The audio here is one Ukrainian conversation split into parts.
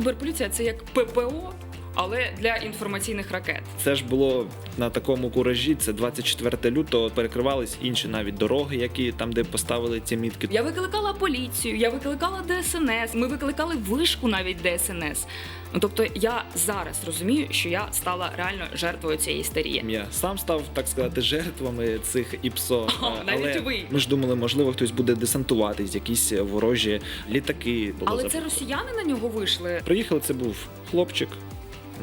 Кіберполіція це як ППО, але для інформаційних ракет. Це ж було на такому куражі. Це 24 лютого. Перекривались інші навіть дороги, які там, де поставили ці мітки. Я викликала поліцію, я викликала ДСНС, ми викликали вишку навіть ДСНС. Ну тобто я зараз розумію, що я стала реально жертвою цієї істерії. Я сам став, так сказати, жертвами цих ІПСО. О, навіть Але ви. Ми ж думали, можливо, хтось буде десантуватись, якісь ворожі літаки. було Але зап- це росіяни на нього вийшли. Приїхали, це був хлопчик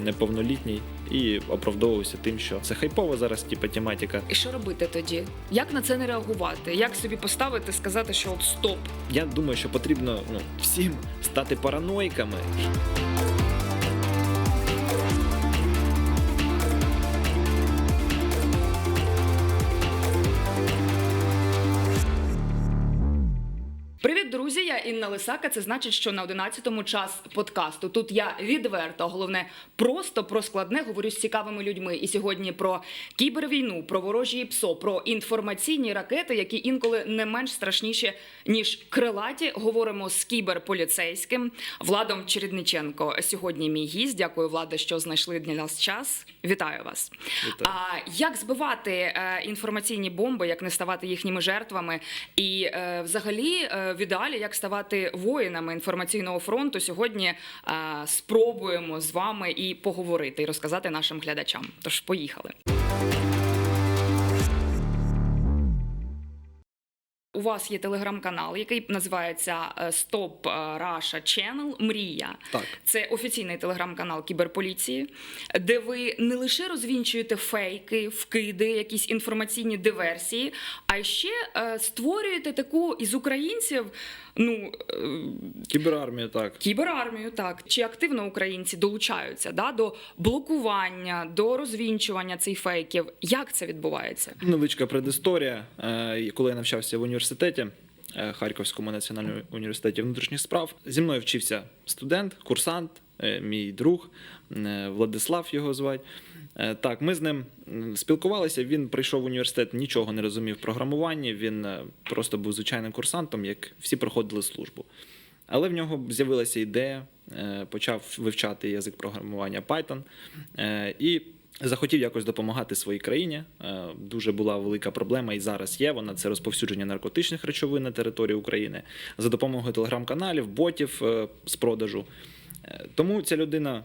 неповнолітній і оправдовувався тим, що це хайпова зараз, типу, тематика. І що робити тоді? Як на це не реагувати? Як собі поставити, сказати, що от стоп? Я думаю, що потрібно ну, всім стати параноїками. Інна Лисака. Це значить, що на 11-му час подкасту. Тут я відверто, головне, просто про складне говорю з цікавими людьми. І сьогодні про кібервійну, про ворожі ПСО, про інформаційні ракети, які інколи не менш страшніші ніж крилаті. Говоримо з кіберполіцейським Владом Чередниченко. Сьогодні мій гість. Дякую, Влада, що знайшли для нас час. Вітаю вас. Вітаю. А як збивати е, інформаційні бомби, як не ставати їхніми жертвами, і е, взагалі е, в ідеалі як ставати воїнами інформаційного фронту, сьогодні е, спробуємо з вами і поговорити, і розказати нашим глядачам. Тож поїхали. Вас є телеграм-канал, який називається е, Stop Russia Channel Мрія. Так. Це офіційний телеграм-канал кіберполіції, де ви не лише розвінчуєте фейки, вкиди, якісь інформаційні диверсії, а ще е, створюєте таку із українців. Ну е, Кіберармія, так. кіберармію, так чи активно українці долучаються да, до блокування, до розвінчування цих фейків. Як це відбувається? Невеличка предісторія. Е, Коли я навчався в університеті. Е, Харківському національному університеті внутрішніх справ зі мною вчився студент, курсант, е, мій друг е, Владислав його звать. Е, Так, ми з ним спілкувалися. Він прийшов в університет, нічого не розумів в програмуванні. Він просто був звичайним курсантом, як всі проходили службу. Але в нього з'явилася ідея, почав вивчати язик програмування Python і захотів якось допомагати своїй країні. Е, Дуже була велика проблема і зараз є. Вона це розповсюдження наркотичних речовин на території України за допомогою телеграм-каналів, ботів е, з продажу. Е, Тому ця людина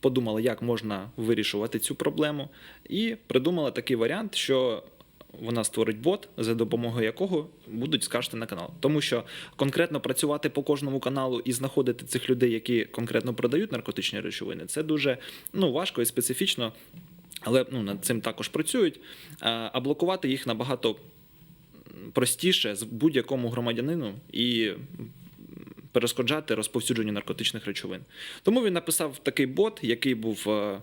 подумала, як можна вирішувати цю проблему, і придумала такий варіант, що вона створить бот, за допомогою якого будуть скажете на канал. Тому що конкретно працювати по кожному каналу і знаходити цих людей, які конкретно продають наркотичні речовини, це дуже ну, важко і специфічно. Але ну, над цим також працюють. А блокувати їх набагато простіше з будь-якому громадянину і перешкоджати розповсюдженню наркотичних речовин. Тому він написав такий бот, який був е,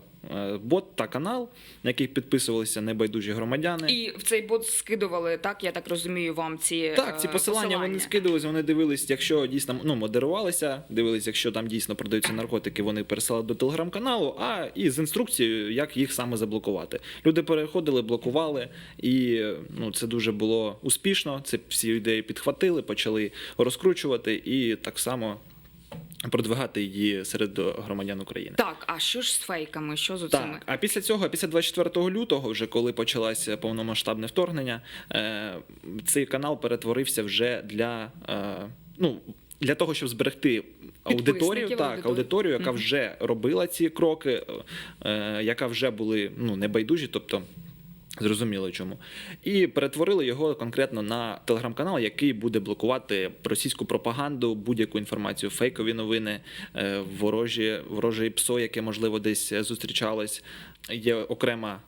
бот та канал, на який підписувалися небайдужі громадяни. І в цей бот скидували, так я так розумію, вам ці Так, ці е, посилання, вони скидувалися, вони дивились, якщо дійсно ну, модерувалися, дивились, якщо там дійсно продаються наркотики, вони пересилали до телеграм-каналу, а і з інструкцією, як їх саме заблокувати. Люди переходили, блокували, і ну, це дуже було успішно. Це всі ідеї підхватили, почали розкручувати і так само продвигати її серед громадян України. Так, а що ж з фейками? Що з оцими? Так, а після цього, після 24 лютого, вже коли почалося повномасштабне вторгнення, е, цей канал перетворився вже для. Е, ну, для того, щоб зберегти аудиторію, так, аудиторію. аудиторію, яка вже робила ці кроки, е, яка вже були ну, небайдужі, тобто зрозуміло чому. І перетворили його конкретно на телеграм-канал, який буде блокувати російську пропаганду, будь-яку інформацію, фейкові новини, ворожі ворожі, ПСО, яке можливо десь зустрічалось. Є окрема.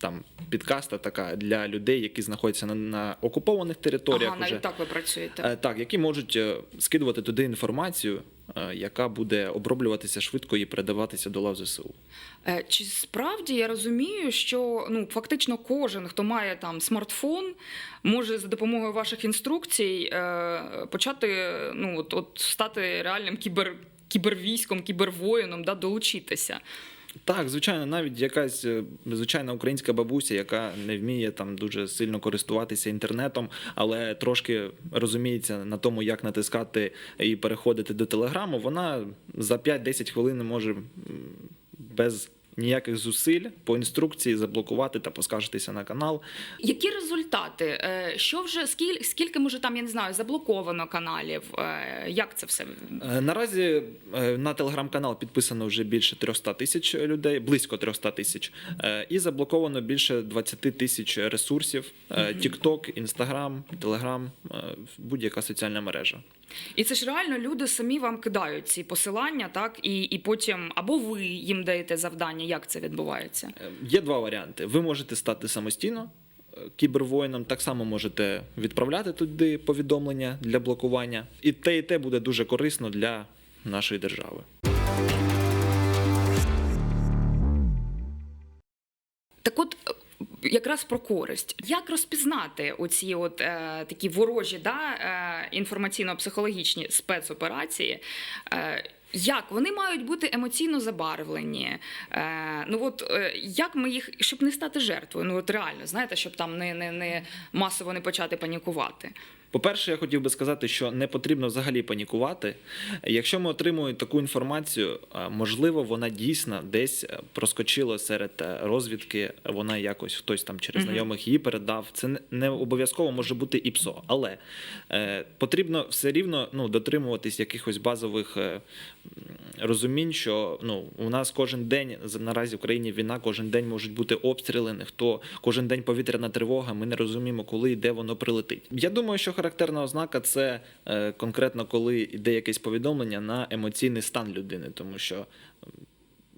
Там підкаста така для людей, які знаходяться на, на окупованих територіях. Ага, уже. навіть так ви працюєте. Е, Так, які можуть е, скидувати туди інформацію, е, яка буде оброблюватися швидко і передаватися до лав ЗСУ. Чи справді я розумію, що ну фактично кожен, хто має там смартфон, може за допомогою ваших інструкцій е, почати ну от, от стати реальним кібер, кібервійськом, кібервоїном, да, долучитися? Так, звичайно, навіть якась е, звичайна українська бабуся, яка не вміє там дуже сильно користуватися інтернетом, але трошки розуміється на тому, як натискати і переходити до телеграму, вона за 5-10 хвилин може без ніяких зусиль по інструкції заблокувати та поскаржитися на канал. Які результати? Е, Що вже скільки, скільки може там, я не знаю, заблоковано каналів? Е, Як це все? Е, Наразі на телеграм-канал підписано вже більше 300 тисяч людей, близько 300 тисяч, і заблоковано більше 20 тисяч ресурсів: TikTok, Instagram, Telegram, будь-яка соціальна мережа. І це ж реально люди самі вам кидають ці посилання, так і, і потім або ви їм даєте завдання, як це відбувається? Е, Є два варіанти. Ви можете стати самостійно е, кібервоїном, так само можете відправляти туди повідомлення для блокування. І те, і те буде дуже корисно для нашої держави. Так от. Якраз про користь. Як розпізнати оці от е, такі ворожі да, е, інформаційно-психологічні спецоперації? Е, як вони мають бути емоційно забарвлені? Е, ну от е, як ми їх, щоб не стати жертвою? Ну от реально, знаєте, щоб там не, не, не масово не почати панікувати. По-перше, я хотів би сказати, що не потрібно взагалі панікувати. Якщо ми отримуємо таку інформацію, е, можливо, вона дійсно десь е, проскочила серед е, розвідки, вона якось хтось там через знайомих її передав. Це не- обов'язково може бути і ПСО. Але потрібно все рівно ну, дотримуватись якихось базових розумінь, що ну, у нас кожен день наразі в країні війна, кожен день можуть бути обстріли, ніхто, кожен день повітряна тривога. Ми не розуміємо, коли і де воно прилетить. Я думаю, що характерна ознака це е, конкретно коли йде якесь повідомлення на емоційний стан людини, тому що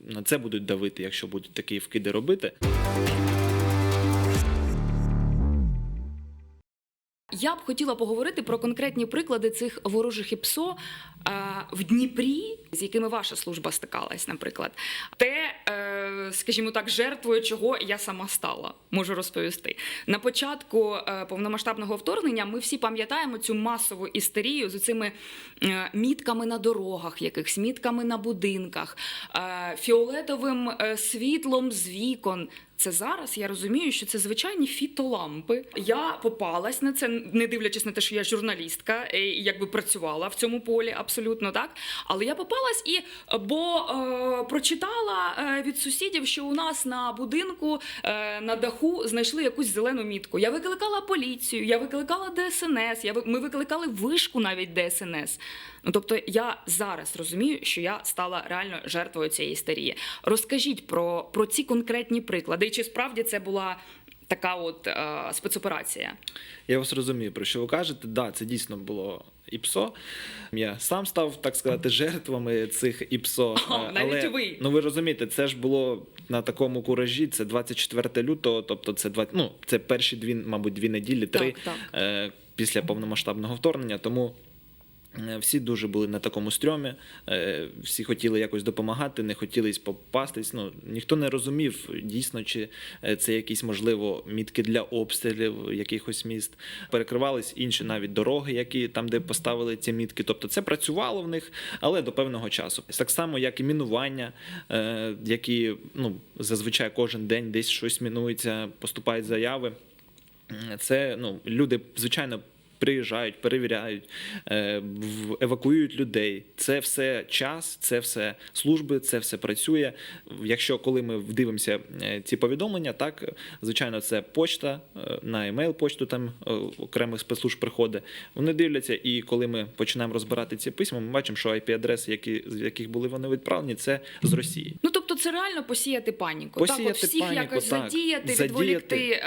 на це будуть давити, якщо будуть такі вкиди робити. Я б хотіла поговорити про конкретні приклади цих ворожих ІПСО е, в Дніпрі, з якими ваша служба стикалась, наприклад. Те, е, скажімо так, жертвою чого я сама стала, можу розповісти. На початку е, повномасштабного вторгнення ми всі пам'ятаємо цю масову істерію з цими мітками на дорогах, якихось мітками на будинках, фіолетовим світлом з вікон. Це зараз я розумію, що це звичайні фітолампи. Я попалась на це, не дивлячись на те, що я журналістка і якби працювала в цьому полі, абсолютно так. Але я попалась і бо е, прочитала е, від сусідів, що у нас на будинку е, на даху знайшли якусь зелену мітку. Я викликала поліцію, я викликала ДСНС, я ми викликали вишку навіть ДСНС. Ну тобто я зараз розумію, що я стала реально жертвою цієї істерії. Розкажіть про, про ці конкретні приклади, чи справді це була така от е, спецоперація? Я вас розумію, про що ви кажете. Да, це дійсно було ІПСО. Я сам став, так сказати, жертвами цих ІПСО. О, Е, навіть Але, ви. Ну ви розумієте, це ж було на такому куражі. Це 24 лютого, тобто це два, ну, це перші дві, мабуть, дві неділі, три Так, так. Е, після повномасштабного вторгнення. Тому. Е, Всі дуже були на такому стрьомі, е, всі хотіли якось допомагати, не хотіли попастись. Ну ніхто не розумів дійсно, чи е, це якісь можливо мітки для обстрілів якихось міст. Перекривались інші навіть дороги, які там, де поставили ці мітки. Тобто це працювало в них, але до певного часу. Так само, як і мінування, які ну зазвичай кожен день десь щось мінується, поступають заяви. Це ну, люди, звичайно, приїжджають, перевіряють, е, евакуюють людей. Це все час, це все служби, це все працює. Якщо коли ми дивимося е, ці повідомлення, так звичайно, це почта е, на емейл почту там окремих спецслужб приходить. Вони дивляться, і коли ми починаємо розбирати ці письма, ми бачимо, що IP-адреси, які з яких були вони відправлені, це з Росії. Ну тобто, це реально посіяти паніку. так, от всіх паніку, якось так. задіяти, Задіяти. відволікти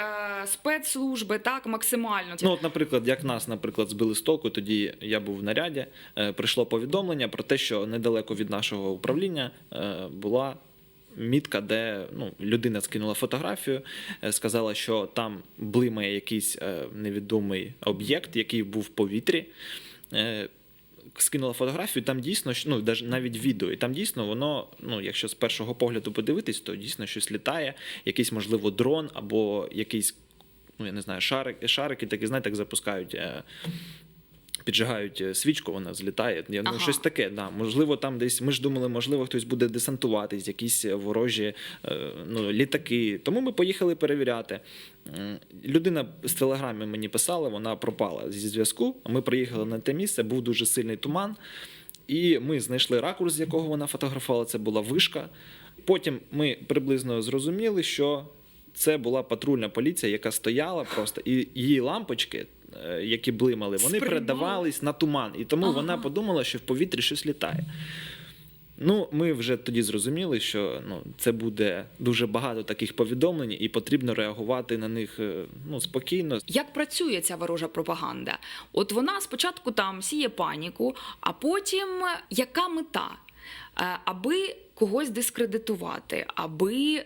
спецслужби, так максимально. Ну, от, наприклад, як нас, наприклад, збили з толку, тоді я був в наряді, е, прийшло повідомлення про те, що недалеко від нашого управління е, була. Мітка, де ну, людина скинула фотографію, е, сказала, що там блимає якийсь невідомий об'єкт, який був в повітрі. Скинула фотографію, там дійсно ну, навіть відео, і там дійсно воно, ну, якщо з першого погляду подивитись, то дійсно щось літає, якийсь, можливо, дрон або якийсь ну я не знаю, шарик, шарики, такі, знаєте, як запускають е, піджигають е, свічку, вона злітає. Я, ну, Ага. щось таке. Да. Можливо, там десь ми ж думали, можливо, хтось буде десантуватись, якісь е, ворожі ну, літаки. Тому ми поїхали перевіряти. Людина з телеграми мені писала, вона пропала зі зв'язку. Ми приїхали на те місце, був дуже сильний туман. І ми знайшли ракурс, з якого вона фотографувала. Це була вишка. Потім ми приблизно зрозуміли, що це була патрульна поліція, яка стояла просто, і її лампочки, е, які блимали, вони Сприймали. передавались на туман. І тому Ага. вона подумала, що в повітрі щось літає. Ну, ми вже тоді зрозуміли, що ну, це буде дуже багато таких повідомлень, і потрібно реагувати на них е, ну, спокійно. Як працює ця ворожа пропаганда? От вона спочатку там сіє паніку, а потім яка мета? Е, Аби когось дискредитувати, аби е,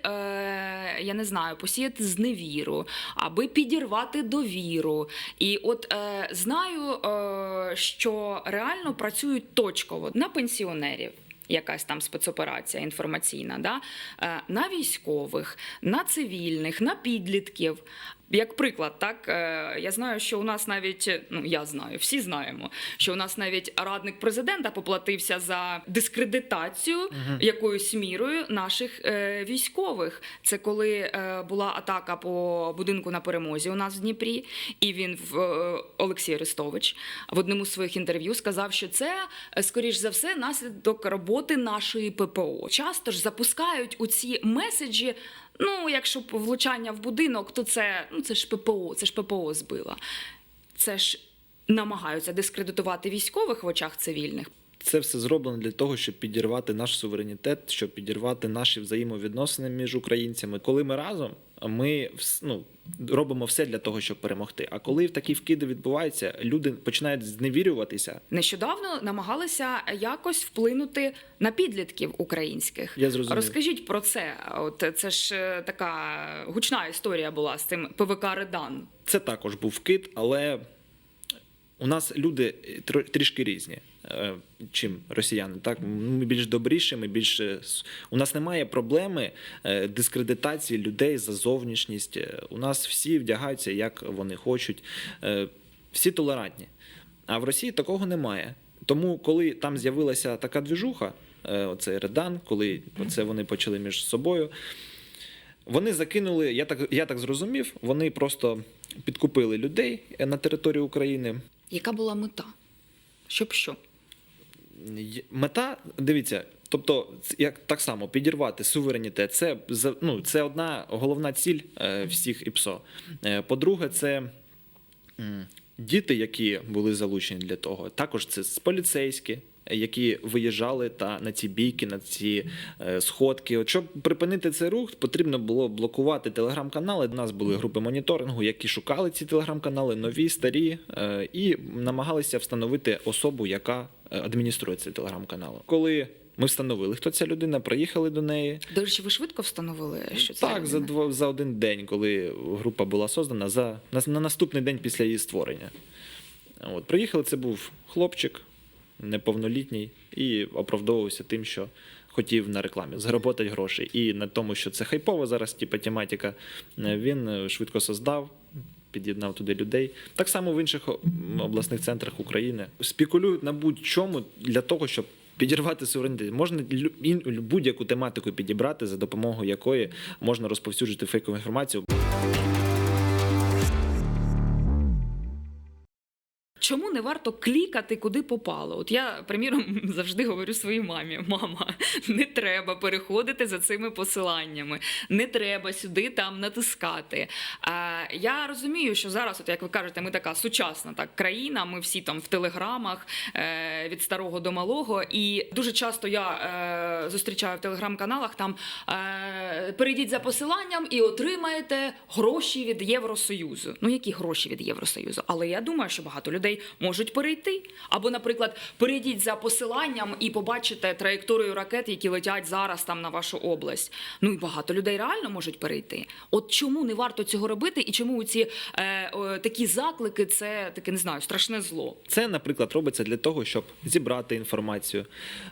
я не знаю, посіяти зневіру, аби підірвати довіру. І от е, знаю, е, що реально працюють точково на пенсіонерів. Якась там спецоперація інформаційна, да? е, на військових, на цивільних, на підлітків. Як приклад, так е, я знаю, що у нас навіть ну я знаю, всі знаємо, що у нас навіть радник президента поплатився за дискредитацію якоюсь мірою наших е, військових. Це коли е, була атака по будинку на перемозі у нас в Дніпрі, і він в е, Олексій Арестович в одному з своїх інтерв'ю сказав, що це е, скоріш за все наслідок роботи нашої ППО. Часто ж запускають у ці меседжі. Ну, якщо влучання в будинок, то це ну це ж ППО, це ж ППО збила. Це ж намагаються дискредитувати військових в очах цивільних. Це все зроблено для того, щоб підірвати наш суверенітет, щоб підірвати наші взаємовідносини між українцями. Коли ми разом, ми ну, робимо все для того, щоб перемогти. А коли такі вкиди відбуваються, люди починають зневірюватися. Нещодавно намагалися якось вплинути на підлітків українських. Я зрозумів. Розкажіть про це. От це ж е, така гучна історія була з цим ПВК Редан. Це також був вкид, але у нас люди тро- трішки різні, е, чим росіяни. Так ми більш добріші, ми більш е, у нас немає проблеми е, дискредитації людей за зовнішність. Е, У нас всі вдягаються як вони хочуть, е, всі толерантні. А в Росії такого немає. Тому, коли там з'явилася така двіжуха, е, оцей Редан, коли це вони почали між собою. Вони закинули, я так, я так зрозумів, вони просто підкупили людей на території України. Яка була мета? Щоб що? Мета, дивіться, тобто, як так само підірвати суверенітет, це ну, це одна головна ціль е, всіх ІПСО. Е, По-друге, це діти, які були залучені для того. Також це поліцейські. Які виїжджали та на ці бійки, на ці е, сходки. От щоб припинити цей рух, потрібно було блокувати телеграм-канали. У нас були групи моніторингу, які шукали ці телеграм-канали, нові, старі, е, і намагалися встановити особу, яка е, адмініструє цей телеграм-канал. Коли ми встановили, хто ця людина, приїхали до неї. До речі, ви швидко встановили, що це так, за два за один день, коли група була создана, за на, на наступний день після її створення. От приїхали, це був хлопчик неповнолітній і оправдовувався тим, що хотів на рекламі заробити гроші. І на тому, що це хайпова зараз, типу, тематика, е, він е, швидко создав. Під'єднав туди людей. Так само в інших обласних центрах України спекулюють на будь-чому для того, щоб підірвати суверенітет. Можна будь-яку тематику підібрати, за допомогою якої можна розповсюджувати фейкову інформацію. Чому не варто клікати куди попало? От я, приміром, завжди говорю своїй мамі: мама, не треба переходити за цими посиланнями, не треба сюди там натискати. А, я розумію, що зараз, от як ви кажете, ми така сучасна так країна. Ми всі там в телеграмах е, від старого до малого. І дуже часто я е, зустрічаю в телеграм-каналах там е, перейдіть за посиланням і отримаєте гроші від Євросоюзу. Ну які гроші від Євросоюзу? Але я думаю, що багато людей можуть перейти. Або, наприклад, перейдіть за посиланням і побачите траєкторію ракет, які летять зараз там на вашу область. Ну і багато людей реально можуть перейти. От чому не варто цього робити, і чому ці е, о, такі заклики це таке не знаю, страшне зло. Це, наприклад, робиться для того, щоб зібрати інформацію.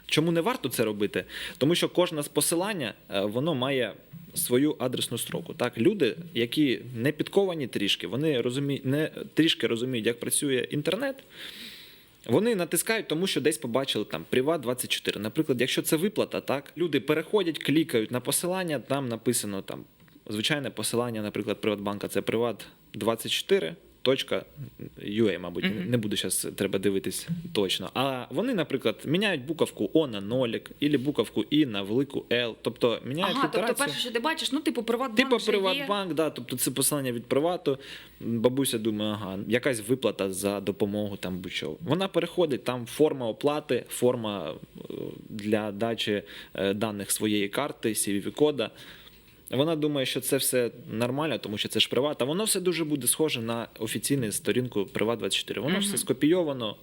Чому не варто це робити? Тому що кожне з посилання е, воно має свою адресну строку. Так, люди, які не підковані трішки, вони розуміють, не трішки розуміють, як працює інтернет. Вони натискають, тому що десь побачили там Приват 24. Наприклад, якщо це виплата, так люди переходять, клікають на посилання, там написано там звичайне посилання, наприклад, Приватбанка це Приват 24. .ua, мабуть, Мгм. не буду зараз, треба дивитись точно. А вони, наприклад, міняють буковку О на нолік, або буковку І на велику Л. Тобто міняють Ага, тобто перше, що ти бачиш, ну типу Приватбанк Типу. Приватбанк, да, тобто це посилання від привату. Бабуся думає, ага, якась виплата за допомогу там будь-що. Вона переходить, там форма оплати, форма е, для дачі е, даних своєї карти, CVV-кода. Вона думає, що це все нормально, тому що це ж приват. А воно все дуже буде схоже на офіційну сторінку Приват 24. Воно ж все скопійовано,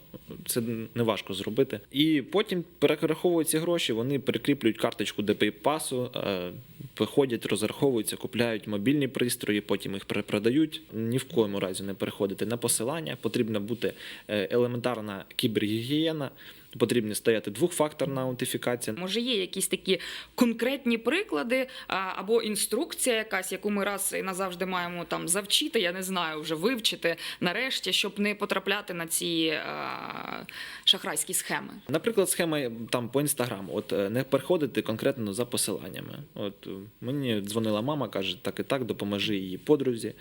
це не важко зробити. І потім перераховують ці гроші, вони прикріплюють карточку ДПІ-пасу, е, виходять, розраховуються, купляють мобільні пристрої, потім їх перепродають. Ні в коєму разі не переходити на посилання. Потрібна бути е, елементарна кібергігієна, потрібна стояти двохфакторна аутентифікація. Може, є якісь такі конкретні приклади або інструкція, якась, яку ми раз і назавжди маємо там завчити, я не знаю, вже вивчити нарешті, щоб не потрапляти на ці а, шахрайські схеми. Наприклад, схема там по інстаграму, от е, не переходити конкретно за посиланнями. От е, мені дзвонила мама, каже, так і так, допоможи її подрузі.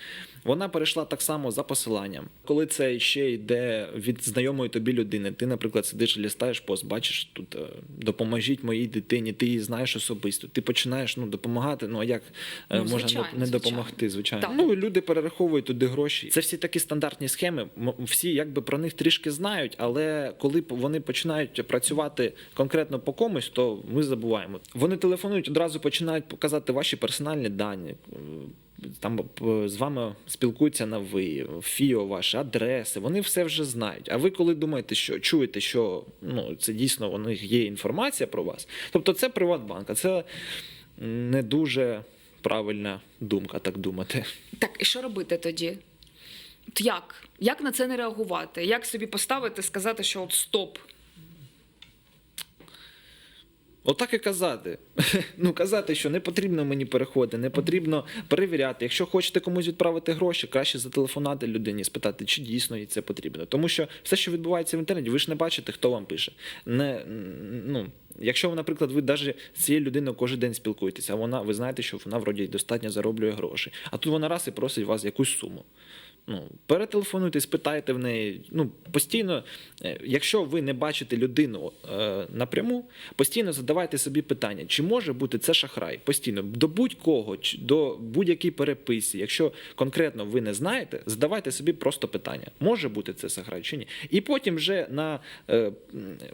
Вона перейшла так само за посиланням. Коли це ще йде від знайомої тобі людини, ти, наприклад, сидиш, лістаєш пост, бачиш тут е, допоможіть моїй дитині, ти її знаєш особисто. Ти починаєш ну, допомагати. Ну а як е, Ну, можна звичайно, не, звичайно. допомогти? Звичайно. Так. Ну люди перераховують туди гроші. Це всі такі стандартні схеми. Всі якби про них трішки знають, але коли вони починають працювати конкретно по комусь, то ми забуваємо. Вони телефонують, одразу починають показати ваші персональні дані. Е, Там з вами спілкуються на ви, фіо ваші, адреси. Вони все вже знають. А ви коли думаєте, що чуєте, що ну це дійсно у них є інформація про вас, тобто це Приватбанк, а це не дуже правильна думка, так думати. Так, і що робити тоді? От як? Як на це не реагувати? Як собі поставити, сказати, що от стоп? Отак і казати. Ну, казати, що не потрібно мені переходити, не потрібно перевіряти. Якщо хочете комусь відправити гроші, краще зателефонувати людині, спитати, чи дійсно їй це потрібно. Тому що все, що відбувається в інтернеті, ви ж не бачите, хто вам пише. Не, ну, якщо наприклад, ви навіть з цією людиною кожен день спілкуєтеся, а вона, ви знаєте, що вона вроді достатньо зароблює гроші. А тут вона раз і просить вас якусь суму. Ну, перетелефонуйте, спитайте в неї. Ну, постійно, е, якщо ви не бачите людину е, напряму, постійно задавайте собі питання, чи може бути це шахрай? Постійно до будь-кого, до будь-якій переписі. Якщо конкретно ви не знаєте, задавайте собі просто питання: може бути це шахрай чи ні. І потім вже на е,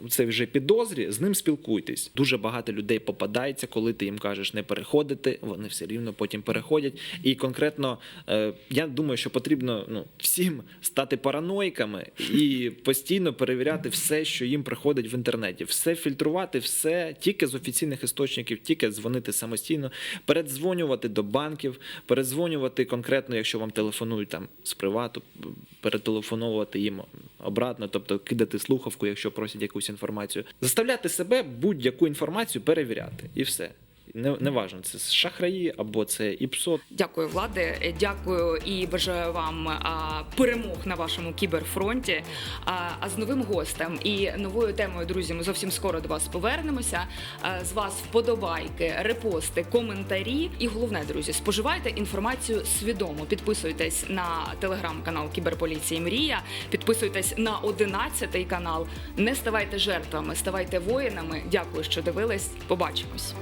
це вже підозрі з ним спілкуйтесь. Дуже багато людей попадається, коли ти їм кажеш не переходити, вони все рівно потім переходять. І конкретно е, я думаю, що потрібно ну, всім стати параноїками і постійно перевіряти все, що їм приходить в інтернеті, все фільтрувати, все тільки з офіційних істочників, тільки дзвонити самостійно, передзвонювати до банків, передзвонювати конкретно, якщо вам телефонують там з привату, перетелефоновувати їм обратно, тобто кидати слухавку, якщо просять якусь інформацію, заставляти себе будь-яку інформацію перевіряти, і все. Не, не важно, це шахраї або це ІПСО, Дякую, влади. Дякую і бажаю вам а, перемог на вашому кіберфронті. А, а з новим гостем і новою темою, друзі, ми зовсім скоро до вас повернемося. А, з вас вподобайки, репости, коментарі. І головне, друзі, споживайте інформацію свідомо. Підписуйтесь на телеграм-канал Кіберполіції Мрія. Підписуйтесь на 11 канал. Не ставайте жертвами, ставайте воїнами. Дякую, що дивились. Побачимось.